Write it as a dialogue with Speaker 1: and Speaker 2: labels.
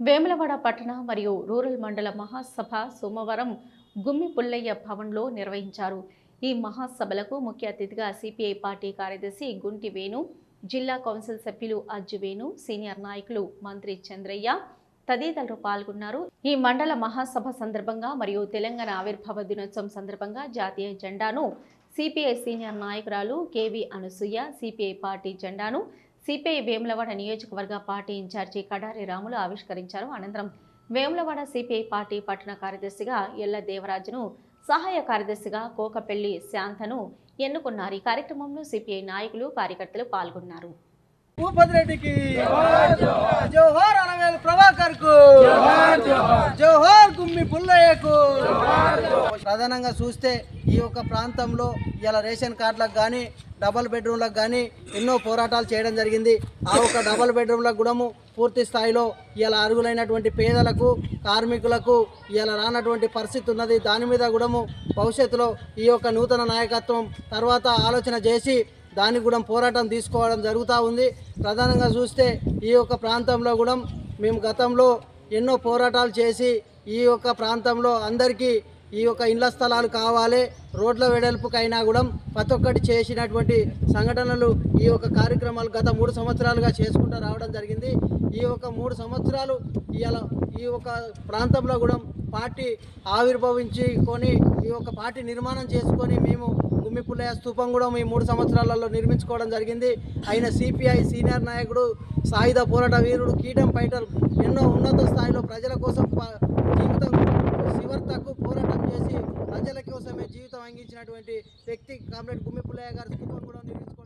Speaker 1: వేములవాడ పట్టణ మరియు రూరల్ మండల మహాసభ సోమవారం గుమ్మి పుల్లయ్య భవన్లో నిర్వహించారు. ఈ మహాసభలకు ముఖ్య అతిథిగా సిపిఐ పార్టీ కార్యదర్శి గుంటి వేణు జిల్లా కౌన్సిల్ సభ్యులు అజ్జు వేణు సీనియర్ నాయకులు మంత్రి చంద్రయ్య తదితరులు పాల్గొన్నారు. ఈ మండల మహాసభ సందర్భంగా మరియు తెలంగాణ ఆవిర్భావ దినోత్సవం సందర్భంగా జాతీయ జెండాను సిపిఐ సీనియర్ నాయకురాలు కేవి అనసూయ సిపిఐ పార్టీ జెండాను సిపిఐ వేములవాడ నియోజకవర్గ పార్టీ ఇన్ఛార్జి కడారి రాములు ఆవిష్కరించారు. అనంతరం వేములవాడ సిపిఐ పార్టీ పట్టణ కార్యదర్శిగా ఎల్ల దేవరాజును సహాయ కార్యదర్శిగా కోకపెల్లి శాంతను ఎన్నుకున్నారు. ఈ కార్యక్రమంలో సిపిఐ నాయకులు కార్యకర్తలు పాల్గొన్నారు.
Speaker 2: భూపతి రెడ్డికి జోహార్ అనవేలు ప్రభాకర్కు జోహార్. గుమ్మి పుల్లయ్యకు ప్రధానంగా చూస్తే ఈ యొక్క ప్రాంతంలో ఇలా రేషన్ కార్డులకు కానీ డబల్ బెడ్రూమ్లకు కానీ ఎన్నో పోరాటాలు చేయడం జరిగింది. ఆ ఒక డబల్ బెడ్రూమ్లకు కూడా పూర్తి స్థాయిలో ఇలా అరుగులైనటువంటి పేదలకు కార్మికులకు ఇలా రానటువంటి పరిస్థితి ఉన్నది. దాని మీద కూడాము భవిష్యత్తులో ఈ యొక్క నూతన నాయకత్వం తర్వాత ఆలోచన చేసి దానికి కూడా పోరాటం తీసుకోవడం జరుగుతూ ఉంది. ప్రధానంగా చూస్తే ఈ యొక్క ప్రాంతంలో కూడా మేము గతంలో ఎన్నో పోరాటాలు చేసి ఈ యొక్క ప్రాంతంలో అందరికీ ఈ యొక్క ఇళ్ళ స్థలాలు కావాలి రోడ్ల వెడల్పుకైనా కూడా ప్రతి ఒక్కటి చేసినటువంటి సంఘటనలు ఈ యొక్క కార్యక్రమాలు గత మూడు సంవత్సరాలుగా చేసుకుంటూ రావడం జరిగింది. ఈ యొక్క మూడు సంవత్సరాలు ఇలా ఈ యొక్క ప్రాంతంలో కూడా పార్టీ ఆవిర్భవించుకొని ఈ యొక్క పార్టీ నిర్మాణం చేసుకొని మేము గుమ్మిపుల్లయ్య స్థూపం కూడా ఈ మూడు సంవత్సరాలలో నిర్మించుకోవడం జరిగింది. ఆయన సిపిఐ సీనియర్ నాయకుడు సాయుధ పోరాట వీరుడు కీటం ఫైటర్ ఎన్నో ఉన్నత స్థాయిలో ప్రజల కోసం జీవితం ప్రజల కోసమే జీవితం అందించినటువంటి వ్యక్తి కామ్రేడ్ గుమ్మి పుల్లయ్య గారి కుటుంబం కూడా నిర్మించుకోవడం